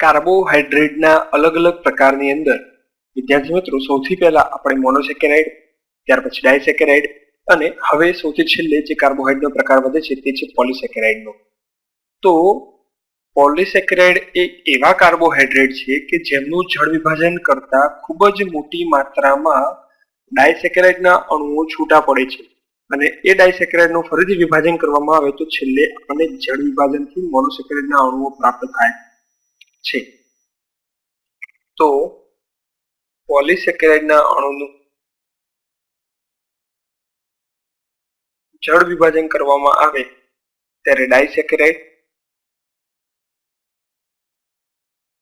કાર્બોહાઈડ્રેટના અલગ અલગ પ્રકારની અંદર વિદ્યાર્થી મિત્રો સૌથી પહેલા આપણે મોનોસેકેરાઇડ ત્યાર પછી ડાયસેકેરાઇડ અને હવે સૌથી છેલ્લે જે કાર્બોહાઈડ્રેટનો પ્રકાર વધે છે તે છે પોલિસેકેરાઇડનો તો પોલિસેકેરાઇડ એ એવા કાર્બોહાઈડ્રેટ છે કે જેમનું જળ વિભાજન કરતા ખૂબ જ મોટી માત્રામાં ડાયસેકેરાઇડના અણુઓ છૂટા પડે છે. અને એ ડાયસેકેરાઇડનું ફરીથી વિભાજન કરવામાં આવે તો છેલ્લે આપણને જળ વિભાજનથી મોનોસેકેરાઇડના અણુઓ પ્રાપ્ત થાય. છે. તો પોલિસેકેરાઇડના અણુનું જળ વિભાજન કરવામાં આવે ત્યારે ડાયસેકેરાઇડ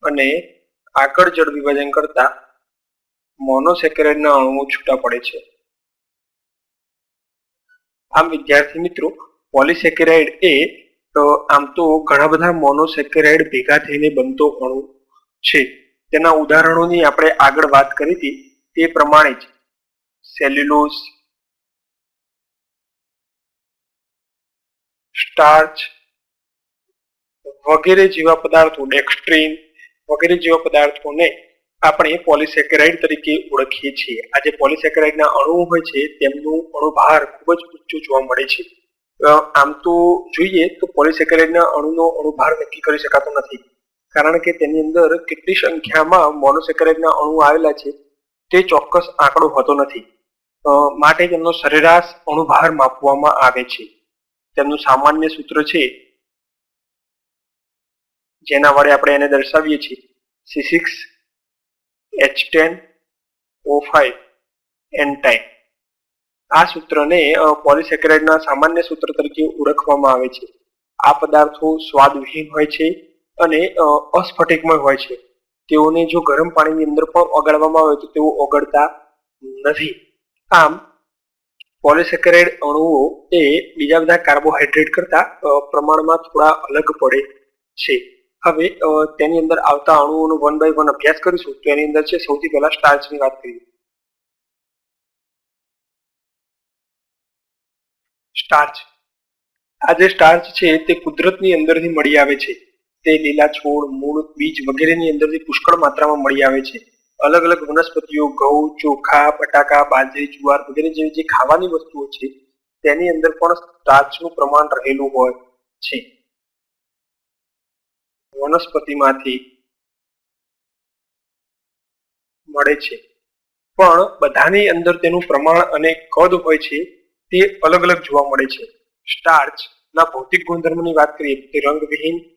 અને આગળ જળ વિભાજન કરતા મોનોસેકેરાઇડના અણુઓ છૂટા પડે છે. આમ વિદ્યાર્થી મિત્રો પોલિસેકેરાઇડ એ આમ તો ઘણા બધા મોનોસેકેરાઇડ ભેગા થઈને બનતો અણુ છે. તેના ઉદાહરણોની આપણે આગળ વાત કરી હતી. તે પ્રમાણે જ સેલ્યુલોઝ સ્ટાર્ચ વગેરે જેવા પદાર્થો ડેક્સ્ટ્રીન વગેરે જેવા પદાર્થોને આપણે પોલિસેકેરાઇડ તરીકે ઓળખીએ છીએ. આ જે પોલિસેકેરાઇડના અણુઓ હોય છે, તેમનું અણુભાર ખૂબ જ ઊંચું જોવા મળે છે. આમ તો જોઈએ તો પોલિસેકેરાઇડના અણુનો અણુભાર નક્કી કરી શકાતો નથી. કારણ કે તેની અંદર કેટલી સંખ્યામાં મોનોસેકેરાઇડના અણુ આવેલા છે, તે ચોક્કસ આંકડો હોતો નથી. માટે તેમનો સરેરાશ અણુભાર માપવામાં આવે છે. તેમનું સામાન્ય સૂત્ર છે, જેના વડે આપણે એને દર્શાવીએ છીએ C six H ten O five N time આ સૂત્રને પોલિસેકેરાઇડના સામાન્ય સૂત્ર તરીકે ઓળખવામાં આવે છે. આ પદાર્થો સ્વાદવિહીન હોય છે અને અસ્ફટિકમય હોય છે. તેઓને જો ગરમ પાણીની અંદર પણ ઓગાળવામાં આવે તો તેઓ ઓગળતા નથી. આમ, પોલિસેકેરાઇડ અણુઓ એ બીજા બધા કાર્બોહાઈડ્રેટ કરતા પ્રમાણમાં થોડા અલગ પડે છે. હવે તેની અંદર આવતા અણુઓનો વન બાય વન અભ્યાસ કરીશું. તો એની અંદર છે સૌથી પહેલા સ્ટાર્ચની વાત કરીએ. સ્ટાર્ચ આ જે સ્ટાર્ચ છે તે કુદરતની અંદરથી મળી આવે છે. તે લીલા છોડ, મૂળ, બીજ વગેરેની અંદરથી પુષ્કળ માત્રામાં મળી આવે છે. અલગ અલગ વનસ્પતિઓ, ઘઉં, ચોખા, બટાકા, બાજરી, જુવાર વગેરે જેવી જે ખાવાની વસ્તુઓ છે, તેની અંદર પણ સ્ટાર્ચનું પ્રમાણ રહેલું હોય છે. વનસ્પતિમાંથી મળે છે. પણ બધાની અંદર તેનું પ્રમાણ અને કદ હોય છે તે અલગ અલગ જોવા મળે છે. સ્ટાર્ચ ના ભૌતિક ગુણધર્મની વાત કરીએ તે રંગવિહીન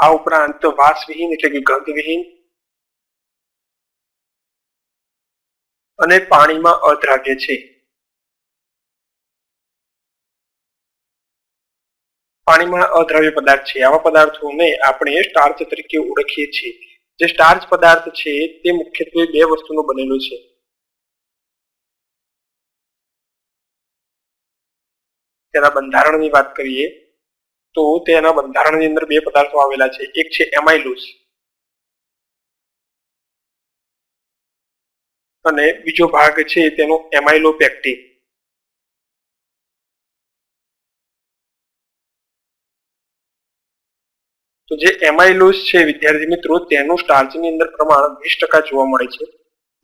આ ઉપરાંત વાસવિહીન એટલે કે ગંધવિહીન અને પાણીમાં અદ્રાવ્ય છે. પાણીમાં અદ્રાવ્ય પદાર્થ છે. આવા પદાર્થોને આપણે સ્ટાર્ચ તરીકે ઓળખીએ છીએ. જે સ્ટાર્ચ પદાર્થ છે તે મુખ્યત્વે બે વસ્તુનો બનેલો છે. તેના બંધારણની વાત કરીએ, તો તેના બંધારણની અંદર બે પદાર્થો આવેલા છે. એક છે એમાઇલોસ અને બીજો ભાગ છે તેનો એમાઇલોપેક્ટિન. તો જે એમાઇલોસ છે, વિદ્યાર્થી મિત્રો, તેનું સ્ટાર્ચની અંદર પ્રમાણ વીસ ટકા જોવા મળે છે.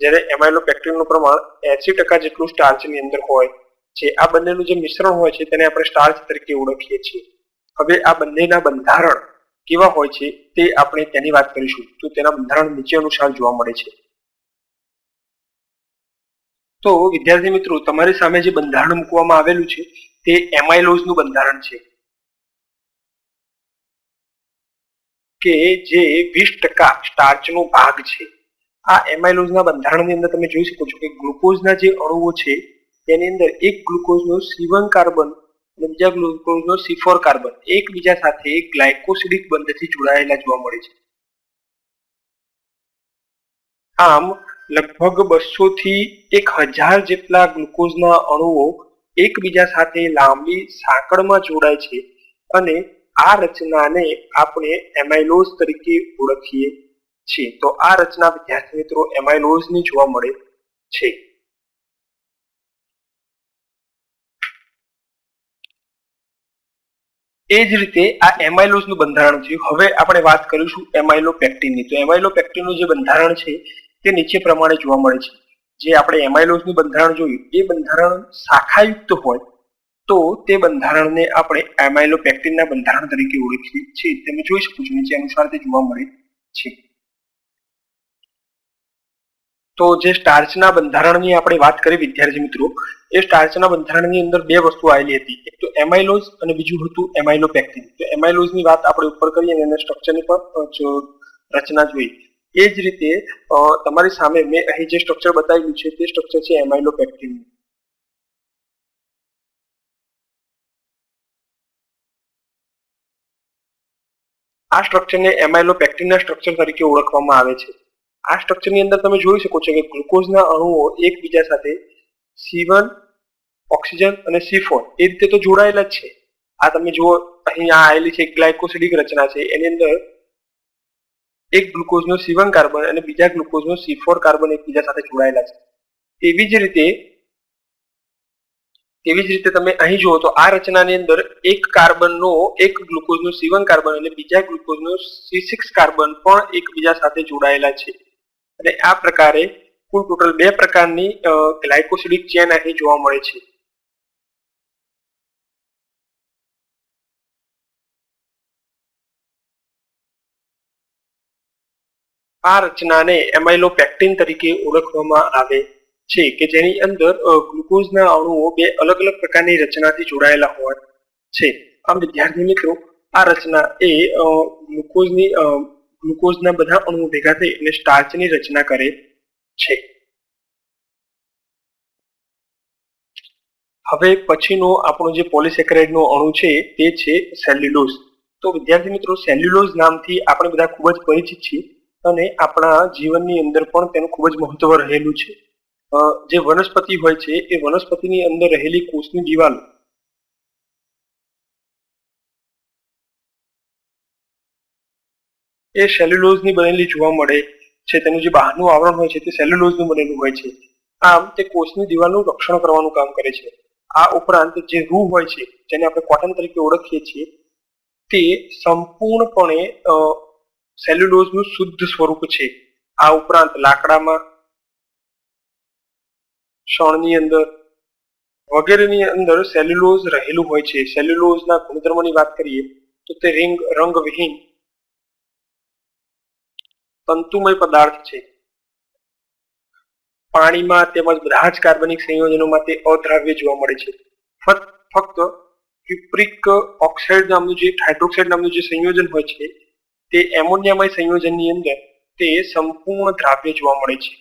જ્યારે એમાઇલોપેક્ટિનનું પ્રમાણ એસી ટકા જેટલું સ્ટાર્ચની અંદર હોય છે આ બંનેનું જે મિશ્રણ હોય છે તેને આપણે સ્ટાર્ચ તરીકે ઓળખીએ છીએ. હવે આ બંનેના બંધારણ કેવા હોય છે તે આપણે તેની વાત કરીશું. તો તેના બંધારણ નીચે અનુસાર જોવા મળે છે. તો વિદ્યાર્થી મિત્રો, તમારી સામે જે બંધારણ મૂકવામાં આવેલું છે તે એમાઇલોઝનું બંધારણ છે. કે જે વીસ ટકા સ્ટાર્ચનો ભાગ છે. આ એમાઇલોઝના બંધારણની અંદર તમે જોઈ શકો છો કે ગ્લુકોઝના જે અણુઓ છે તેની અંદર એક ગ્લુકોઝનો સીવન કાર્બન અને બીજા ગ્લુકોઝનો સિફોર કાર્બન એકબીજા સાથે ગ્લાયકોસિડિક બંધથી જોડાયેલા જોવા મળે છે. આમ લગભગ બસો થી એક હજાર જેટલા ગ્લુકોઝના અણુઓ એકબીજા સાથે લાંબી સાંકળમાં જોડાય છે અને આ રચનાને આપણે એમાઇલોઝ તરીકે ઓળખીએ છીએ. તો આ રચના વિદ્યાર્થી મિત્રો એમાઇલોઝની જોવા મળે છે. એ જ રીતે આ એમાઇલોઝનું બંધારણ છે. હવે આપણે વાત કરીશું એમાઇલોપેક્ટિનની તો એમાઇલોપેક્ટિનનું જે બંધારણ છે, તે નીચે પ્રમાણે જોવા મળે છે. જે આપણે એમાઇલોઝનું બંધારણ જોયું, એ બંધારણ શાખાયુક્ત હોય, તો તે બંધારણને આપણે એમાઇલોપેક્ટિનના બંધારણ તરીકે ઓળખીએ છીએ. તમે જોઈ શકો છો નીચે અનુસાર તે જોવા મળે છે. તો જે સ્ટાર્ચના બંધારણની આપણે વાત કરી, વિદ્યાર્થી મિત્રો, એ સ્ટાર્ચના બંધારણની અંદર બે વસ્તુ આવેલી હતી. એક તો એમાઇલોઝ અને બીજું હતું એમાઇલોપેક્ટિન તો એમાઇલોઝની વાત આપણે ઉપર કરીએ અને એના સ્ટ્રક્ચરની પણ રચના જોઈ એ જ રીતે તમારી સામે મેં અહીં જે સ્ટ્રક્ચર બતાવેલું છે, તે સ્ટ્રક્ચર છે એમાઇલોપેક્ટિન આ સ્ટ્રક્ચરને એમાઇલોપેક્ટિનના સ્ટ્રક્ચર તરીકે ઓળખવામાં આવે છે. આ સ્ટ્રક્ચરની અંદર તમે જોઈ શકો છો કે ગ્લુકોઝના અણુઓ એકબીજા સાથે સી ઓક્સિજન અને સી એ રીતે તો જોડાયેલા જ છે. આ તમે જુઓ, અહીં આ આવેલી છે ગ્લાયકોસિડિક રચના છે. એની અંદર એક ગ્લુકોઝનો સી કાર્બન અને બીજા ગ્લુકોઝનો સી કાર્બન એકબીજા સાથે જોડાયેલા છે. તેવી જ રીતે તેવી જ રીતે તમે અહીં જુઓ તો આ રચનાની અંદર એક કાર્બનનો એક ગ્લુકોઝનો સી કાર્બન અને બીજા ગ્લુકોઝનો સી સિક્સ કાર્બન પણ એકબીજા સાથે જોડાયેલા છે. અને આ પ્રકારે કુલ ટોટલ બે પ્રકારની ગ્લાયકોસિડિક ચેન અહીં જોવા મળે છે. આ રચનાને એમાઇલોપેક્ટિન તરીકે ઓળખવામાં આવે છે, કે જેની અંદર ગ્લુકોઝના અણુઓ બે અલગ અલગ પ્રકારની રચનાથી જોડાયેલા હોય છે. આમ વિદ્યાર્થી મિત્રો, આ રચના એ ગ્લુકોઝની ગ્લુકોઝના બધા અણુઓ ભેગા થઈ અને સ્ટાર્ચની રચના કરે છે. હવે પછીનો આપણો જે પોલિસેક્રાઇડનો અણુ છે, તે છે સેલ્યુલોઝ તો વિદ્યાર્થી મિત્રો સેલ્યુલોઝ નામથી આપણે બધા ખૂબ જ પરિચિત છીએ અને આપણા જીવનની અંદર પણ તેનું ખૂબ જ મહત્વ રહેલું છે. જે વનસ્પતિ હોય છે, એ વનસ્પતિની અંદર રહેલી કોષની દિવાલ એ સેલ્યુલોઝની બનેલી જોવા મળે છે, તેનું જે બહારનું આવરણ હોય છે તે સેલ્યુલોઝનું બનેલું હોય છે. આમ તે કોષની દિવાલનું રક્ષણ કરવાનું કામ કરે છે. આ ઉપરાંત જે રૂ હોય છે, જેને આપણે કોટન તરીકે ઓળખીએ છીએ, તે સંપૂર્ણપણે સેલ્યુલોઝનું શુદ્ધ સ્વરૂપ છે. આ ઉપરાંત લાકડામાં શણની અંદર, વગેરેની અંદર સેલ્યુલોઝ રહેલું હોય છે. સેલ્યુલોઝના ગુણધર્મોની વાત કરીએ, તો તે રિંગ, રંગવિહીન તંતુમય પદાર્થ છે. પાણીમાં તેમજ બધા જ કાર્બનિક સંયોજનોમાં તે અદ્રાવ્ય જોવા મળે છે. ફક્ત ક્યુપ્રિક ઓક્સાઇડ નામનું જે, હાઇડ્રોક્સાઇડ નામનું જે સંયોજન હોય છે, તે એમોનિયામય સંયોજનની અંદર તે સંપૂર્ણ દ્રાવ્ય જોવા મળે છે.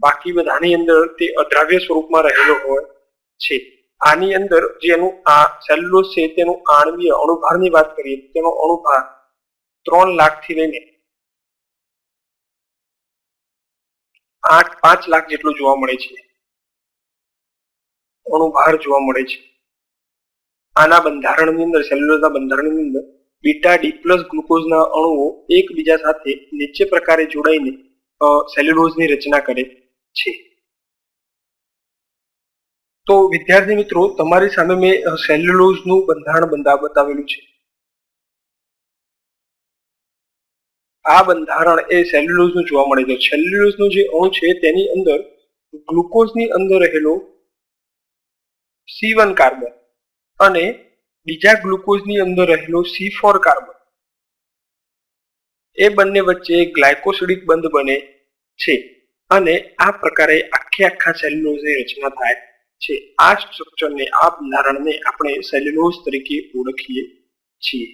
બાકી બધાની અંદર તે અદ્રાવ્ય સ્વરૂપમાં રહેલો હોય છે. આની અંદર જેનું આ, સેલ્યુલોઝ છે તેનું આણવીય અણુભારની વાત કરીએ, તેનો અણુભાર ત્રણ લાખથી લઈને આઠ, પાંચ લાખ જેટલું જોવા મળે છે. ભાર જોવા મળે છે. આના બંધારણની અંદર, સેલ્યુલોઝના બંધારણની અંદર બીટા ડી પ્લસ ગ્લુકોઝના અણુઓ એકબીજા સાથે નીચે પ્રકારે જોડાઈને સેલ્યુલોઝની રચના કરે છે. તો વિદ્યાર્થી મિત્રો, તમારી સામે મેં સેલ્યુલોઝનું બંધારણ બંધા બતાવેલું છે. આ બંધારણ એ સેલ્યુલોઝનું જોવા મળે છે. સેલ્યુલોઝનું જે અણુ છે, તેની અંદર ગ્લુકોઝની અંદર રહેલો સી કાર્બન અને બીજા ગ્લુકોઝની અંદર રહેલો સી ફોર કાર્બન એ બંને વચ્ચે ગ્લાયકોસિડિક બંધ બને છે અને આ પ્રકારે આખે આખા સેલ્યુલોઝની રચના થાય છે. આ સ્ટ્રક્ચરને આ બંધારણને આપણે સેલ્યુલોઝ તરીકે ઓળખીએ છીએ.